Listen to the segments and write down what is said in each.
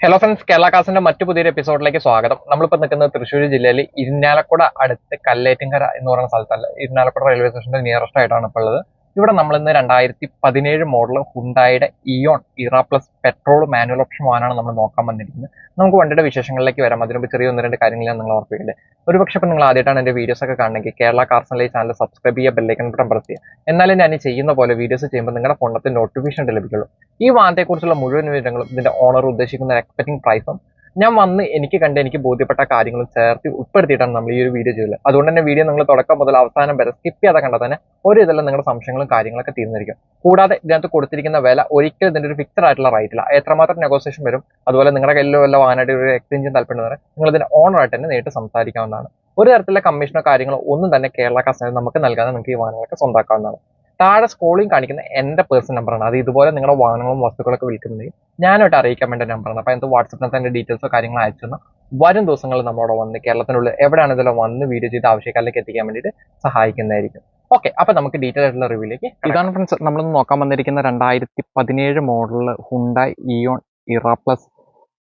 Hello friends Kerala കാസിന്റെ മറ്റു പുതിയൊരു എപ്പിസോഡിലേക്ക് സ്വാഗതം. നമ്മളിപ്പോൾ നിൽക്കുന്നത് തൃശ്ശൂർ ജില്ലയിൽ ഇരിഞ്ഞാലക്കുട അടുത്ത് കല്ലേറ്റിങ്കര എന്ന് പറയുന്ന സ്ഥലത്തല്ല. ഇരിഞ്ഞാലക്കുട റെയിൽവേ സ്റ്റേഷന്റെ നിയറസ്റ്റ് ആയിട്ടാണ് ഇപ്പോൾ ഉള്ളത്. ഇവിടെ നമ്മൾ ഇന്ന് രണ്ടായിരത്തി പതിനേഴ് model ഹുണ്ടായുടെ Eon Era plus petrol manual option വാനാണ് നമ്മൾ നോക്കാൻ വന്നിരിക്കുന്നത്. നമുക്ക് വണ്ടിയുടെ വിശേഷങ്ങളിലേക്ക് വരാം. അതിനുമ്പ് ചെറിയ ഒന്ന് രണ്ട് കാര്യങ്ങൾ നിങ്ങൾ ഓർപ്പിക്കട്ടെ. ഒരുപക്ഷെ ഇപ്പം നിങ്ങൾ ആദ്യമായിട്ടാണ് എന്റെ വീഡിയോസ് ഒക്കെ കാണണമെങ്കിൽ കേരള കാർസണിലെ ചാനൽ സബ്സ്ക്രൈബ് ചെയ്യുക ബെല്ലൈക്കൺ ബട്ടൺ പ്രസ് ചെയ്യുക. എന്നാലും ഞാൻ ചെയ്യുന്ന പോലെ വീഡിയോസ് ചെയ്യുമ്പോൾ നിങ്ങളുടെ ഫോണത്തിൽ നോട്ടിഫിക്കേഷൻ ലഭിക്കുള്ളൂ. ഈ വാഹനത്തെക്കുറിച്ചുള്ള മുഴുവൻ വിവരങ്ങളും ഇതിന്റെ ഓണർ ഉദ്ദേശിക്കുന്ന എക്സ്പെക്ടിംഗ് പ്രൈസും ഞാൻ വന്ന് എനിക്ക് കണ്ട് എനിക്ക് ബോധ്യപ്പെട്ട കാര്യങ്ങളും ചേർത്ത് ഉൾപ്പെടുത്തിയിട്ടാണ് നമ്മൾ ഈ ഒരു വീഡിയോ ചെയ്തത്. അതുകൊണ്ട് തന്നെ വീഡിയോ നിങ്ങൾ തുടക്കം മുതൽ അവസാനം വരെ സ്കിപ്പ് ചെയ്യാതെ കണ്ടാൽ തന്നെ ഒരു ഇതെല്ലാം നിങ്ങളുടെ സംശയങ്ങളും കാര്യങ്ങളൊക്കെ തീർന്നിരിക്കും. കൂടാതെ ഇതിനകത്ത് കൊടുത്തിരിക്കുന്ന വില ഒരിക്കലും ഇതിന്റെ ഒരു ഫിക്സഡ് ആയിട്ടുള്ള റേറ്റില്ല എത്രമാത്രം നെഗോസിയേഷൻ വരും അതുപോലെ നിങ്ങളുടെ കയ്യിലോ വല്ല വാഹനമായിട്ട് ഒരു എക്സ്ചേഞ്ചും താല്പര്യം നിങ്ങൾ ഇതിന് ഓണറായിട്ട് തന്നെ നേരിട്ട് സംസാരിക്കാവുന്നതാണ്. ഒരു തരത്തിലുള്ള കമ്മീഷനോ കാര്യങ്ങളോ ഒന്നും തന്നെ കേരള കസ്റ്റമർ നമുക്ക് നൽകാതെ നിങ്ങൾക്ക് ഈ വാഹനങ്ങളൊക്കെ സ്വന്തമാക്കാവുന്നതാണ് താഴെ സ്കോളിങ് കാണിക്കുന്ന എന്റെ പേഴ്സൺ നമ്പറാണ് അത് ഇതുപോലെ നിങ്ങളുടെ വാഹനങ്ങളും വസ്തുക്കളൊക്കെ വിൽക്കുന്നുണ്ടെങ്കിൽ ഞാനായിട്ട് അറിയിക്കാൻ വേണ്ട നമ്പറാണ് അപ്പോൾ അതിനകത്ത് വാട്സപ്പിൽ തന്നെ ഡീറ്റെയിൽസോ കാര്യങ്ങളോ അയച്ചെന്ന് വരും ദിവസങ്ങളിൽ നമ്മളോട് വന്ന് കേരളത്തിനുള്ളിൽ എവിടെയാണ് ഇതെല്ലാം വന്ന് വീഡിയോ ചെയ്ത് ആവശ്യക്കാരിലേക്ക് എത്തിക്കാൻ വേണ്ടിയിട്ട് സഹായിക്കുന്നതായിരിക്കും. ഓക്കെ അപ്പൊ നമുക്ക് ഡീറ്റെയിൽ ആയിട്ടുള്ള റിവ്യൂലേക്ക് ഇതാണ് ഫ്രണ്ട്സ് നമ്മൾ നോക്കാൻ വന്നിരിക്കുന്ന രണ്ടായിരത്തി പതിനേഴ് model Hyundai Eon Era plus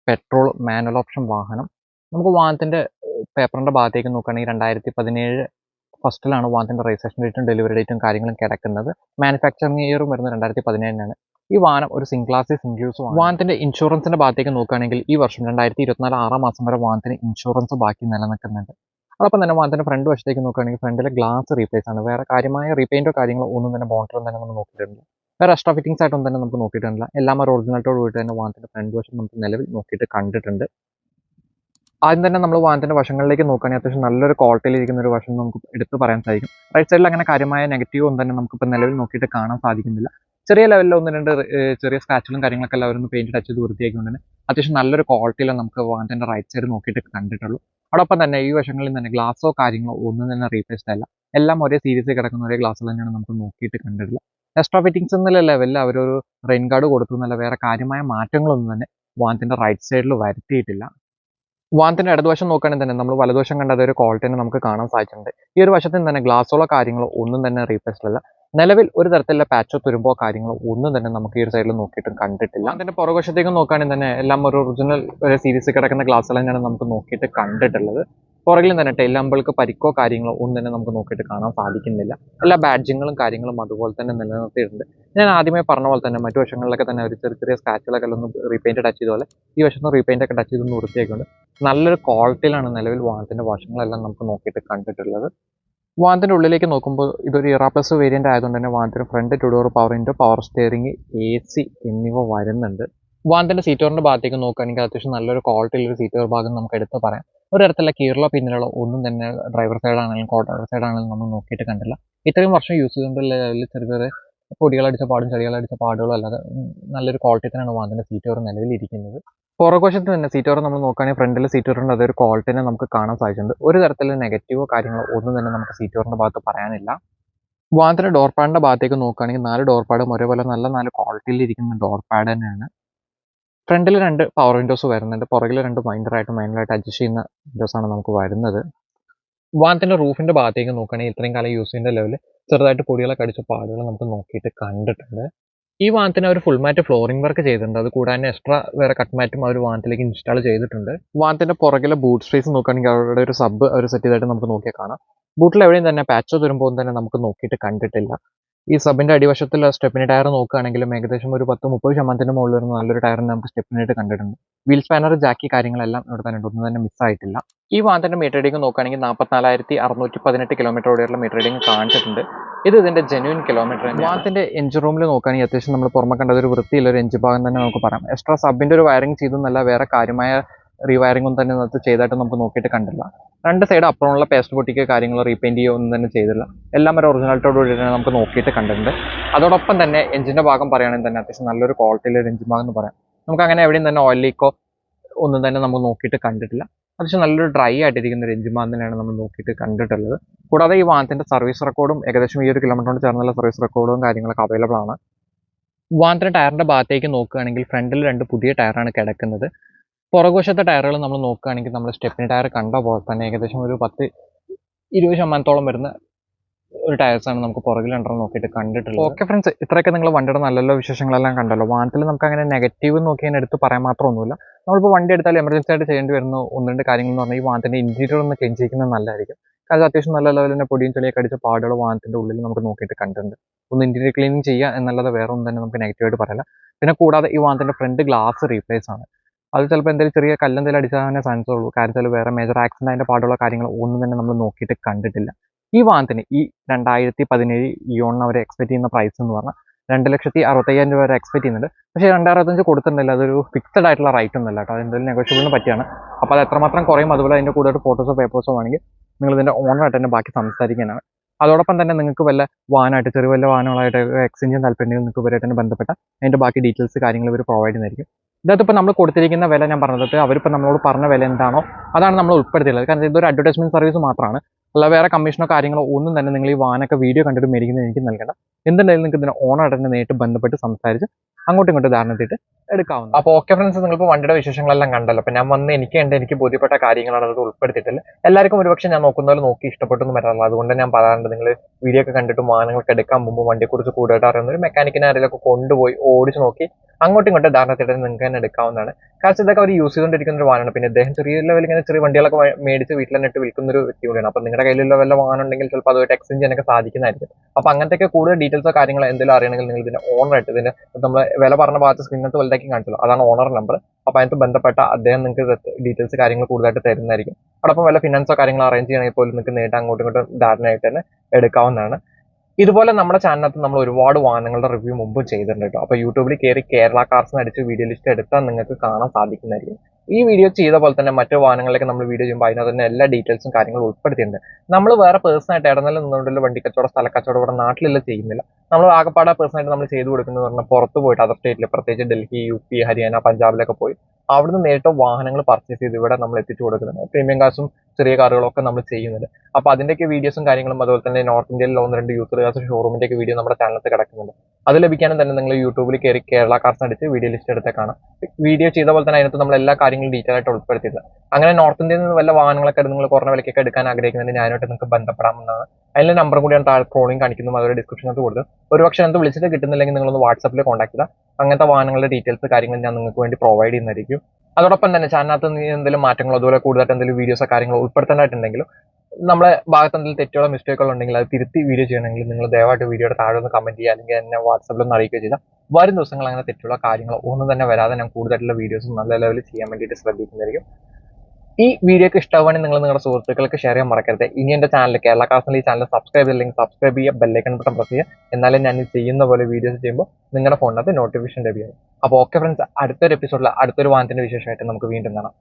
petrol manual option വാഹനം. നമുക്ക് വാഹനത്തിന്റെ പേപ്പറിന്റെ ഭാഗത്തേക്ക് നോക്കുകയാണെങ്കിൽ രണ്ടായിരത്തി പതിനേഴ് ഫസ്റ്റിലാണ് വാഹനത്തിന്റെ രജിസ്ട്രേഷൻ ഡേറ്റും ഡെലിവറി ഡേറ്റും കാര്യങ്ങളും കിടക്കുന്നത്. മാനുഫാക്ചറിങ് ഇയറും വരുന്നത് രണ്ടായിരത്തി പതിനേഴിനാണ് ഈ വാഹനം ഒരു സിംഗിൾ ക്ലാസ് സിംഗ് യൂസ് വാഹനത്തിന്റെ ഇൻഷുറൻസിന്റെ ഭാഗത്തേക്ക് നോക്കുകയാണെങ്കിൽ ഈ വർഷം രണ്ടായിരത്തി ഇരുപത്തിനാല് ആറാം മാസം വരെ വാഹനത്തിന് ഇൻഷുറൻസ് ബാക്കി നിലനിൽക്കുന്നുണ്ട്. അതോടൊപ്പം തന്നെ വാഹനത്തിന്റെ ഫ്രണ്ട് വശത്തേക്ക് നോക്കുകയാണെങ്കിൽ ഫ്രണ്ടിലെ ഗ്ലാസ് റീപ്ലേസ് ആണ്. വേറെ കാര്യമായ റീപെയിന്റോ കാര്യങ്ങളോ ഒന്നും തന്നെ ബോണ്ടറും തന്നെ നമ്മൾ നോക്കിയിട്ടുണ്ട് വേറെ എക്സ്ട്രാ ഫിറ്റിംഗ്സ് ആയിട്ടൊന്നും തന്നെ നമുക്ക് നോക്കിയിട്ടില്ല. എല്ലാം ഒരു ഒറിജിനലോട് കൂടി തന്നെ വാഹനത്തിന്റെ ഫ്രണ്ട് വശം നമുക്ക് നിലവിൽ നോക്കിയിട്ട് കണ്ടിട്ടുണ്ട്. ആദ്യം തന്നെ നമ്മൾ വാഹനത്തിന്റെ വശങ്ങളിലേക്ക് നോക്കുകയാണെങ്കിൽ അത്യാവശ്യം നല്ലൊരു ക്വാളിറ്റിയിൽ ഇരിക്കുന്ന ഒരു വശം നമുക്ക് എടുത്തു പറയാൻ സാധിക്കും. റൈറ്റ് സൈഡിൽ അങ്ങനെ കാര്യമായ നെഗറ്റീവ് ഒന്നും തന്നെ നമുക്കിപ്പോൾ നിലവിൽ നോക്കിയിട്ട് കാണാൻ സാധിക്കുന്നില്ല. ചെറിയ ലെവലിൽ ഒന്ന് രണ്ട് ചെറിയ സ്ക്രാച്ചുകളും കാര്യങ്ങളൊക്കെ എല്ലാവരും പെയിന്റ് ടച്ച് ചെയ്ത് വൃത്തിയാക്കിക്കൊണ്ട് തന്നെ അത്യാവശ്യം നല്ലൊരു ക്വാളിറ്റിയിൽ നമുക്ക് വാഹനത്തിന്റെ റൈറ്റ് സൈഡ് നോക്കിയിട്ട് കണ്ടിട്ടുള്ളൂ. അതോടൊപ്പം തന്നെ ഈ വശങ്ങളിൽ തന്നെ ഗ്ലാസോ കാര്യങ്ങളോ ഒന്നും തന്നെ റീപ്ലേസ്ഡ് അല്ല. എല്ലാം ഒരേ സീരീസിൽ കിടക്കുന്ന ഒരേ ഗ്ലാസ് തന്നെയാണ് നമുക്ക് നോക്കിയിട്ട് കണ്ടിട്ടുള്ളത് എക്സ്ട്രാ ഫിറ്റിംഗ്സ് എന്നുള്ള ലെവലിൽ അവരൊരു റെയിൻ ഗാർഡ് കൊടുത്തു എന്നല്ല വേറെ കാര്യമായ മാറ്റങ്ങളൊന്നും തന്നെ വാഹനത്തിന്റെ റൈറ്റ് സൈഡിൽ വരുത്തിയിട്ടില്ല. വാഹനത്തിന്റെ ഇടതുവശം നോക്കുകയാണെങ്കിൽ തന്നെ നമ്മൾ വലതുവശം കണ്ട അതൊരു ക്വാളിറ്റി തന്നെ നമുക്ക് കാണാൻ സാധിച്ചിട്ടുണ്ട്. ഈ ഒരു വശത്തിന് തന്നെ ഗ്ലാസ്സോളോ കാര്യങ്ങളോ ഒന്നും തന്നെ റീപ്ലേസ്ഡ് അല്ല. നിലവിൽ ഒരു തരത്തിലുള്ള പാച്ചോ തുരുമ്പോ കാര്യങ്ങളോ ഒന്നും തന്നെ നമുക്ക് ഈ ഒരു സൈഡിൽ നോക്കിയിട്ടും കണ്ടിട്ടില്ല. അതിന്റെ പുറകുവശത്തേക്ക് നോക്കുകയാണെങ്കിൽ തന്നെ എല്ലാം ഒരു ഒറിജിനൽ ഒരു സീരീസ് കിടക്കുന്ന ഗ്ലാസ്സുകൾ തന്നെയാണ് നമുക്ക് നോക്കിയിട്ട് കണ്ടിട്ടുള്ളത്. പുറകിലും തന്നെ എല്ലാം ബൾക്ക് പരിക്കോ കാര്യങ്ങളോ ഒന്നും തന്നെ നമുക്ക് നോക്കിയിട്ട് കാണാൻ സാധിക്കുന്നില്ല. എല്ലാ ബാഡ്ജിങ്ങളും കാര്യങ്ങളും അതുപോലെ തന്നെ നിലനിർത്തിയിട്ടുണ്ട്. ഞാൻ ആദ്യമേ പറഞ്ഞ പോലെ തന്നെ മറ്റു വശങ്ങളിലൊക്കെ തന്നെ ഒരു ചെറിയ ചെറിയ സ്ക്രാച്ചുകളൊക്കെ ഒന്ന് റീപെയിന്റ് ടച്ച് ചെയ്ത പോലെ ഈ വശത്ത് റീപെയിന്റ് ഒക്കെ ടച്ച് ചെയ്തൊന്ന് വൃത്തിയാക്കിയുണ്ട് നല്ലൊരു ക്വാളിറ്റിയിലാണ് നിലവിൽ വാഹനത്തിന്റെ വശങ്ങളെല്ലാം നമുക്ക് നോക്കിയിട്ട് കണ്ടിട്ടുള്ളത്. വാഹനത്തിന്റെ ഉള്ളിലേക്ക് നോക്കുമ്പോൾ ഇതൊരു ഇറ പ്ലസ് വേരിയന്റ് ആയതുകൊണ്ട് തന്നെ വാന്തിന് front two door power window power steering A C എന്നിവ വരുന്നുണ്ട്. വാന്തിന്റെ സീറ്റോറിന്റെ ഭാഗത്തേക്ക് നോക്കുകയാണെങ്കിൽ അത്യാവശ്യം നല്ലൊരു ക്വാളിറ്റിയിലൊരു സീറ്റോർ ഭാഗം നമുക്ക് എടുത്ത് പറയാം. ഒരു തരത്തിലുള്ള കീറിലോ പിന്നിലോ ഒന്നും തന്നെ ഡ്രൈവർ സൈഡാണെങ്കിലും ആണെങ്കിലും സൈഡാണെങ്കിലും നമ്മൾ നോക്കിയിട്ട് കണ്ടില്ല. ഇത്രയും വർഷം യൂസ് ചെയ്തുകൊണ്ട് ലെവലിൽ ചെറിയ ചെറിയ പൊടികളടിച്ച പാടും ചെടികളടിച്ച പാടുകളും അല്ലാതെ നല്ലൊരു ക്വാളിറ്റി തന്നെയാണ് വാന്തിന്റെ സീറ്റോർ നിലവിൽ ഇരിക്കുന്നത് പുറകുവശത്ത് തന്നെ സീറ്റോർ നമ്മൾ നോക്കുകയാണെങ്കിൽ ഫ്രണ്ടിൽ സീറ്റോറിന്റെ അതൊരു ക്വാളിറ്റിനെ നമുക്ക് കാണാൻ സാധിച്ചിട്ടുണ്ട്. ഒരു തരത്തിലുള്ള നെഗറ്റീവോ കാര്യങ്ങളോ ഒന്നും തന്നെ നമുക്ക് സീറ്റോറിന്റെ ഭാഗത്ത് പറയാനില്ല. വാഹനത്തിന്റെ ഡോർ പാഡിന്റെ ഭാഗത്തേക്ക് നോക്കുകയാണെങ്കിൽ നാല് ഡോർ പാഡും ഒരേപോലെ നല്ല നല്ല ക്വാളിറ്റിയിൽ ഇരിക്കുന്ന ഡോർ പാഡ് തന്നെയാണ്. ഫ്രണ്ടിൽ രണ്ട് പവർ വിൻഡോസ് വരുന്നുണ്ട്. പുറകിൽ രണ്ട് മൈൻഡറായിട്ട് മൈൻഡറായിട്ട് അഡ്ജസ്റ്റ് ചെയ്യുന്ന വിൻഡോസ് ആണ് നമുക്ക് വരുന്നത്. വാഹനത്തിന്റെ റൂഫിന്റെ ഭാഗത്തേക്ക് നോക്കുകയാണെങ്കിൽ ഇത്രയും കാലം യൂസ് ചെയ്യുന്ന ലെവലിൽ ചെറുതായിട്ട് പൊടികളൊക്കെ അടിച്ച പാടുകൾ നമുക്ക് നോക്കിയിട്ട് കണ്ടിട്ടുണ്ട്. ഈ വാഹനത്തിന് അവർ ഫുൾ മാറ്റ് ഫ്ലോറിംഗ് വർക്ക് ചെയ്തിട്ടുണ്ട്. അത് കൂടാതെ എക്സ്ട്രാ വേറെ കട്ട് മാറ്റും അവർ വാഹനത്തിലേക്ക് ഇൻസ്റ്റാൾ ചെയ്തിട്ടുണ്ട്. വാഹനത്തിന്റെ പുറകിലെ ബൂട്ട് സ്പേസ് നോക്കുകയാണെങ്കിൽ അവരുടെ ഒരു സബ് അവർ സെറ്റ് ചെയ്തായിട്ട് നമുക്ക് നോക്കിയാൽ കാണാം. ബൂട്ടിൽ എവിടെയും തന്നെ പാച്ചോ വരുമ്പോൾ തന്നെ നമുക്ക് നോക്കിയിട്ട് കണ്ടിട്ടില്ല. ഈ സബിന്റെ അടിവശത്തുള്ള സ്റ്റെപ്പിനി ടയർ നോക്കുകയാണെങ്കിലും ഏകദേശം ഒരു പത്ത് മുപ്പത് ശതമാനത്തിന് മുകളിൽ വരുന്ന നല്ലൊരു ടയറിന് നമുക്ക് സ്റ്റെപ്പിനായിട്ട് കണ്ടിട്ടുണ്ട്. വീൽ സ്പാനർ ജാക്കി കാര്യങ്ങളെല്ലാം ഇവിടെ തന്നെ ഒന്നും തന്നെ മിസ്സായിട്ടില്ല ഈ വാഹനത്തിന്റെ മീറ്റർ റീഡിംഗ് നോക്കുകയാണെങ്കിൽ നാൽപ്പത്തിനാലായിരത്തി അറുന്നൂറ്റി പതിനെട്ട് കിലോമീറ്റർ ഓടിയുള്ള മീറ്റർ റീഡിംഗ് കാണിച്ചിട്ടുണ്ട്. ഇത് ഇതിന്റെ ജെന്യൂൻ കിലോമീറ്റർ വാഹനത്തിന്റെ എഞ്ചിൻ റൂമിൽ നോക്കുകയാണെങ്കിൽ അത്യാവശ്യം നമ്മൾ പുറമെ കണ്ടത് ഒരു വൃത്തിയുള്ള ഒരു എഞ്ചിൻ ഭാഗം തന്നെ നമുക്ക് പറയാം. എക്സ്ട്രാ സബിന്റെ ഒരു വയറിംഗ് ചെയ്തെന്നല്ല വേറെ കാര്യമായ റീവയറിംഗ് ഒന്നും തന്നെ അത് ചെയ്തായിട്ട് നമുക്ക് നോക്കിയിട്ട് കണ്ടില്ല. രണ്ട് സൈഡ് അപ്പുറമുള്ള പേസ്റ്റ് പൊട്ടിക്ക് കാര്യങ്ങൾ റീപെയിന്റ് ചെയ്യുക ഒന്നും തന്നെ ചെയ്തില്ല. എല്ലാം ഒരു ഒറിജിനാലിറ്റോട് കൂടി തന്നെ നമുക്ക് നോക്കിയിട്ട് കണ്ടിട്ടുണ്ട്. അതോടൊപ്പം തന്നെ എഞ്ചിന്റെ ഭാഗം പറയുകയാണെങ്കിൽ തന്നെ അത്യാവശ്യം നല്ലൊരു ക്വാളിറ്റിയിലെ ഒരു എഞ്ചിൻ ഭാഗം എന്ന് പറയാം. നമുക്ക് അങ്ങനെ എവിടെയും തന്നെ ഓയിൽ ലീക്കോ ഒന്നും തന്നെ നമുക്ക് നോക്കിയിട്ട് കണ്ടിട്ടില്ല. അത്യാവശ്യം നല്ലൊരു ഡ്രൈ ആയിട്ടിരിക്കുന്ന ഒരു എഞ്ചിൻ ഭാഗം തന്നെയാണ് നമ്മൾ നോക്കിയിട്ട് കണ്ടിട്ടുള്ളത്. കൂടാതെ ഈ വാഹനത്തിന്റെ സർവീസ് റെക്കോർഡും ഏകദേശം ഈ ഒരു കിലോമീറ്ററോട് ചേർന്നുള്ള സർവീസ് റെക്കോർഡും കാര്യങ്ങളൊക്കെ അവൈലബിൾ ആണ്. വാഹനത്തിന്റെ ടയറിന്റെ ഭാഗത്തേക്ക് നോക്കുകയാണെങ്കിൽ ഫ്രണ്ടിൽ രണ്ട് പുതിയ ടയറാണ് കിടക്കുന്നത്. പുറകുവശത്തെ ടയറുകൾ നമ്മൾ നോക്കുകയാണെങ്കിൽ നമ്മൾ സ്റ്റെപ്പിനി ടയർ കണ്ട പോലെ തന്നെ ഏകദേശം ഒരു പത്ത് ഇരുപത് ശതമാനത്തോളം വരുന്ന ഒരു ടയർസ് ആണ് നമുക്ക് പുറകിൽ രണ്ടെണ്ണം നോക്കിയിട്ട് കണ്ടിട്ടുള്ളത്. ഓക്കെ ഫ്രണ്ട്സ് ഇത്രയൊക്കെ നിങ്ങൾ വണ്ടിയുടെ നല്ലല്ലോ നല്ല വിശേഷങ്ങളെല്ലാം കണ്ടല്ലോ. വാഹനത്തിൽ നമുക്ക് അങ്ങനെ നെഗറ്റീവ് നോക്കി അതിന് എടുത്ത് പറയാൻ മാത്രമൊന്നുമില്ല. നമ്മളിപ്പോൾ വണ്ടി എടുത്താൽ എമർജൻസി ആയിട്ട് ചെയ്യേണ്ടി വരുന്ന ഒന്ന് രണ്ട് കാര്യങ്ങൾ എന്ന് പറഞ്ഞാൽ ഈ വാഹനത്തിന്റെ ഇന്റീരിയർ ഒന്ന് ക്ലീൻ ചെയ്യുന്നത് നല്ലതായിരിക്കും. കാരണം അത്യാവശ്യം നല്ല തന്നെ പൊടിയും ചെളിയൊക്കെ അടിച്ച പാടുകൾ വാഹനത്തിന്റെ ഉള്ളിൽ നമുക്ക് നോക്കിയിട്ട് കണ്ടിട്ടുണ്ട്. ഒന്ന് ഇന്റീരിയർ ക്ലീനിങ് ചെയ്യുക എന്നല്ലാതെ വേറെ ഒന്നും തന്നെ നമുക്ക് നെഗറ്റീവായിട്ട് പറയില്ല. പിന്നെ കൂടാതെ ഈ വാഹനത്തിന്റെ ഫ്രണ്ട് ഗ്ലാസ് റീപ്ലേസ് ആണ്. അത് ചിലപ്പോൾ എന്തെങ്കിലും ചെറിയ കല്ലെന്തെങ്കിലും അടിച്ചാൽ തന്നെ ചാൻസ് ഉള്ളൂ. കാര്യം ചില വേറെ മേജർ ആക്സിഡന്റ് അതിന്റെ പാടുള്ള കാര്യങ്ങൾ ഒന്നും തന്നെ നമ്മൾ നോക്കിയിട്ട് കണ്ടിട്ടില്ല. ഈ വാഹനത്തിന് ഈ രണ്ടായിരത്തി പതിനേഴ് ഇയോണിന് അവർ എക്സ്പെക്ട് ചെയ്യുന്ന പ്രൈസ് എന്ന് പറഞ്ഞാൽ രണ്ട് ലക്ഷത്തി അറുപത്തയ്യായിരം രൂപ വരെ എക്സ്പെക്ട് ചെയ്യുന്നുണ്ട്. പക്ഷേ രണ്ടായിരത്തഞ്ച് കൊടുത്തിട്ടുണ്ടല്ലോ അതൊരു ഫിക്സഡ് ആയിട്ടുള്ള റൈറ്റ് ഒന്നുമല്ല കേട്ടോ. അതെന്തായാലും നെഗോഷ്യബിളിന് പറ്റിയാണ്. അപ്പോൾ അത് എത്രമാത്രം കുറയും? അതുപോലെ അതിന്റെ കൂടെ ഫോട്ടോസോ പേപ്പേഴ്സോ ആണെങ്കിൽ നിങ്ങൾ ഇതിന്റെ ഓണറായിട്ട് തന്നെ ബാക്കി സംസാരിക്കാനാണ്. അതോടൊപ്പം തന്നെ നിങ്ങൾക്ക് വല്ല വാഹനമായിട്ട് ചെറിയ വല്ല വാഹനങ്ങളായിട്ട് എക്സ്ചേഞ്ച് ചെയ്യാൻ താല്പര്യം നിങ്ങൾക്ക് ഇവരായിട്ട് തന്നെ ബന്ധപ്പെട്ട അതിന്റെ ബാക്കി ഡീറ്റെയിൽസ് കാര്യങ്ങൾ ഇവർ പ്രൊവൈഡ് ചെയ്യുന്നതായിരിക്കും. ഇതിപ്പോൾ നമ്മൾ കൊടുത്തിരിക്കുന്ന വില ഞാൻ പറഞ്ഞത് അവരിപ്പോൾ നമ്മളോട് പറഞ്ഞ വില എന്താണോ അതാണ് നമ്മൾ ഉൾപ്പെടുത്തിയുള്ളത് കാരണം ഇതൊരു അഡ്വർടൈസ്മെന്റ് സർവീസ് മാത്രമാണ് അല്ല വേറെ കമ്മീഷനോ കാര്യങ്ങളോ ഒന്നും തന്നെ നിങ്ങൾ ഈ വാനൊക്കെ വീഡിയോ കണ്ടിട്ട് മേടിക്കുന്ന എനിക്ക് നൽകണ്ട. എന്തുണ്ടെങ്കിലും നിങ്ങൾക്ക് ഇതിനെ ഓണറായിട്ട് തന്നെ നേരിട്ട് ബന്ധപ്പെട്ട് സംസാരിച്ച് അങ്ങോട്ടും ഇങ്ങോട്ടും ധാരണ എത്തിയിട്ട് എടുക്കാവുന്ന അപ്പോൾ ഓക്കെ ഫ്രണ്ട്സ് നിങ്ങളിപ്പോൾ വണ്ടിയുടെ വിശേഷങ്ങളെല്ലാം കണ്ടല്ലോ. അപ്പോൾ ഞാൻ വന്ന് എനിക്ക് ഉണ്ട് എനിക്ക് ബോധ്യപ്പെട്ട കാര്യങ്ങളാണ് അത് ഉൾപ്പെടുത്തിയിട്ടില്ല എല്ലാവർക്കും ഒരുപക്ഷെ ഞാൻ നോക്കുന്ന പോലെ നോക്കി ഇഷ്ടപ്പെട്ടൊന്നും വരാറില്ല അതുകൊണ്ട് ഞാൻ പറയാറുണ്ട് നിങ്ങൾ വീഡിയോ ഒക്കെ കണ്ടിട്ട് വാഹനങ്ങൾക്ക് എടുക്കാൻ മുമ്പ് വണ്ടിയെക്കുറിച്ച് കൂടുതലായിട്ട് അറിയുന്ന ഒരു മെക്കാനിക്കിനെ ആരെങ്കിലുമൊക്കെ കൊണ്ടുപോയി ഓടിച്ച് നോക്കി അങ്ങോട്ടും ഇങ്ങോട്ടും ധാരണ എത്തിയിട്ട് നിങ്ങൾക്ക് തന്നെ എടുക്കാവുന്നതാണ്. കാരണം ഇതൊക്കെ അവർ യൂസ് ചെയ്തുകൊണ്ടിരിക്കുന്ന ഒരു വാഹനമാണ്. പിന്നെ അദ്ദേഹം ചെറിയ ലെവലിൽ ഇങ്ങനെ ചെറിയ വണ്ടികളൊക്കെ മേടിച്ച് വീട്ടിൽ തന്നെ വിൽക്കുന്ന ഒരു വ്യക്തി കൂടിയാണ്. അപ്പോൾ നിങ്ങളുടെ കയ്യിലുള്ള വല്ല വാഹനം ഉണ്ടെങ്കിൽ ചിലപ്പോൾ അതുമായിട്ട് എക്സ്ചേഞ്ച് ചെയ്യാനൊക്കെ സാധിക്കുന്നതായിരിക്കും. അപ്പോൾ അങ്ങനത്തെയൊക്കെ കൂടുതൽ ഡീറ്റെയിൽസോ കാര്യങ്ങളോ എന്തെങ്കിലും അറിയണമെങ്കിൽ നിങ്ങൾ ഇതിന്റെ ഓണറായിട്ട് ഇതിന്റെ നമ്മൾ വില പറഞ്ഞ ഭാഗത്ത് സ്ക്രീനത്ത് വലുതാക്കി കാണിച്ചല്ലോ. അതാണ് ഓണർ നമ്പർ അപ്പോൾ അതിനകത്ത് ബന്ധപ്പെട്ട അദ്ദേഹം നിങ്ങൾക്ക് ഡീറ്റെയിൽസ് കാര്യങ്ങൾ കൂടുതലായിട്ട് തരുന്നതായിരിക്കും. അതോടൊപ്പം വല്ല ഫിനാൻസോ കാര്യങ്ങളോ അറേഞ്ച് ചെയ്യണമെങ്കിൽ പോലും നിങ്ങൾക്ക് നേരിട്ട് അങ്ങോട്ടും ഇങ്ങോട്ടും ധാരണയായിട്ട് തന്നെ എടുക്കാവുന്നതാണ്. ഇതുപോലെ നമ്മുടെ ചാനലിനകത്ത് നമ്മൾ ഒരുപാട് വാഹനങ്ങളുടെ റിവ്യൂ മുമ്പ് ചെയ്തിട്ടുണ്ട് കേട്ടോ അപ്പോൾ യൂട്യൂബിൽ കയറി കേരള കാർസ് അടിച്ച് വീഡിയോ ലിസ്റ്റ് എടുത്താൽ നിങ്ങൾക്ക് കാണാൻ സാധിക്കുന്നതായിരിക്കും. ഈ വീഡിയോ ചെയ്ത പോലെ തന്നെ മറ്റു വാഹനങ്ങളിലേക്ക് നമ്മൾ വീഡിയോ ചെയ്യുമ്പോൾ അതിനകത്ത് തന്നെ എല്ലാ ഡീറ്റെയിൽസും കാര്യങ്ങളും ഉൾപ്പെടുത്തിയിട്ടുണ്ട്. നമ്മൾ വേറെ പേഴ്സണായിട്ട് ഇടനില നിന്നുകൊണ്ടുള്ള വണ്ടി കച്ചവടം സ്ഥല കച്ചവടം ഇവിടെ നാട്ടിലല്ല ചെയ്യുന്നില്ല. നമ്മൾ ആകപ്പാടെ പേഴ്സണായിട്ട് നമ്മൾ ചെയ്തു കൊടുക്കുന്നത് പറഞ്ഞാൽ പുറത്ത് പോയിട്ട് അതർ സ്റ്റേറ്റിൽ പ്രത്യേകിച്ച് ഡൽഹി യു പി ഹരിയാന പഞ്ചാബിലൊക്കെ പോയി അവിടുന്ന് നേരിട്ട് വാഹനങ്ങൾ പർച്ചേസ് ചെയ്ത് ഇവിടെ നമ്മൾ എത്തിച്ചു കൊടുക്കുന്നുണ്ട്. പ്രീമിയം കാർസും ചെറിയ കാറുകളൊക്കെ നമ്മൾ ചെയ്യുന്നുണ്ട് അപ്പോൾ അതിന്റെയൊക്കെ വീഡിയോസും കാര്യങ്ങളും അതുപോലെ തന്നെ നോർത്ത് ഇന്ത്യയിൽ ഒന്ന് രണ്ട് യൂത്ത് കാർസ് ഷോറൂമിന്റെ ഒക്കെ വീഡിയോ നമ്മുടെ ചാനലിൽ കിടക്കുന്നുണ്ട്. അത് ലഭിക്കാനും തന്നെ നിങ്ങൾ യൂട്യൂബിൽ കയറി കേരള കാർസ് അടിച്ച് വീഡിയോ ലിസ്റ്റ് എടുത്തേ കാണാം. വീഡിയോ ചെയ്ത പോലെ തന്നെ അതിനകത്ത് നമ്മൾ എല്ലാ കാര്യങ്ങളും ഡീറ്റെയിൽ ആയിട്ട് ഉൾപ്പെടുത്തിയിട്ടുണ്ട്. അങ്ങനെ നോർത്ത് ഇന്ത്യയിൽ നിന്ന് വല്ല വാഹനങ്ങളൊക്കെ നിങ്ങൾ കുറഞ്ഞ വിലക്കൊക്കെ എടുക്കാൻ ആഗ്രഹിക്കുന്നുണ്ടെങ്കിൽ ഞാനായിട്ട് നിങ്ങൾക്ക് ബന്ധപ്പെടാമെന്നാണ്. അതിന്റെ നമ്പർ കൂടിയാണ് താഴെ സ്ക്രോളിംഗ് കാണിക്കുന്നത് അതുപോലെ ഡിസ്ക്രിപ്ഷനകത്ത് കൊടുത്ത്. ഒരുപക്ഷെ അത് വിളിച്ചിട്ട് കിട്ടുന്നില്ലെങ്കിൽ നിങ്ങൾ ഒന്ന് വാട്സപ്പിൽ കോൺടാക്ട് ചെയ്താൽ അങ്ങനത്തെ വാഹനങ്ങളുടെ ഡീറ്റെയിൽസ് കാര്യങ്ങൾ ഞാൻ നിങ്ങൾക്ക് വേണ്ടി പ്രൊവൈഡ് ചെയ്യുന്നതായിരിക്കും. അതോടൊപ്പം തന്നെ ചാനലിനകത്ത് നീ എന്തെങ്കിലും മാറ്റങ്ങളോ അതുപോലെ കൂടുതലായിട്ട് എന്തെങ്കിലും വീഡിയോസോ കാര്യങ്ങളോ ഉൾപ്പെടുത്താനായിട്ടുണ്ടെങ്കിലും നമ്മളെ ഭാഗത്ത് എന്തെങ്കിലും തെറ്റുകളോ മിസ്റ്റേക്കുകളോ ഉണ്ടെങ്കിൽ അത് തിരുത്തി വീഡിയോ ചെയ്യണമെങ്കിൽ നിങ്ങൾ ദയവായിട്ട് വീഡിയോയുടെ താഴെ ഒന്ന് കമന്റ് ചെയ്യുക അല്ലെങ്കിൽ എന്നെ വാട്സപ്പിൽ ഒന്ന് അറിയിക്കുക ചെയ്താൽ വരും ദിവസങ്ങൾ അങ്ങനെ തെറ്റുള്ള കാര്യങ്ങളോ ഒന്നും തന്നെ വരാതെ ഞാൻ കൂടുതലായിട്ടുള്ള വീഡിയോസ് നല്ല ലെവലിൽ ചെയ്യാൻ വേണ്ടിയിട്ട് ശ്രദ്ധിക്കുന്നതായിരിക്കും. ഈ വീഡിയോക്ക് ഇഷ്ടമാണെങ്കിൽ നിങ്ങൾ നിങ്ങളുടെ സുഹൃത്തുക്കൾക്ക് ഷെയർ ചെയ്യാൻ മറക്കരുത്. ഇനി എന്റെ ചാനൽ കേരള കാസൽ ഈ ചാനൽ സബ്സ്ക്രൈബ് ചെയ്തില്ലെങ്കിൽ സബ്സ്ക്രൈബ് ചെയ്യുക ബെല്ലൈക്കൺ ബട്ടൺ പ്രസ് ചെയ്യുക. എന്നാലേ ഞാൻ ഈ ചെയ്യുന്ന പോലെ വീഡിയോസ് ചെയ്യുമ്പോൾ നിങ്ങളുടെ ഫോണിനകത്ത് നോട്ടിഫിക്കേഷൻ ലഭിക്കും. അപ്പോൾ ഓക്കെ ഫ്രണ്ട്സ് അടുത്തൊരു എപ്പിസോഡിൽ അടുത്തൊരു വാഹനത്തിന്റെ വിശേഷമായിട്ട് നമുക്ക് വീണ്ടും കാണാം.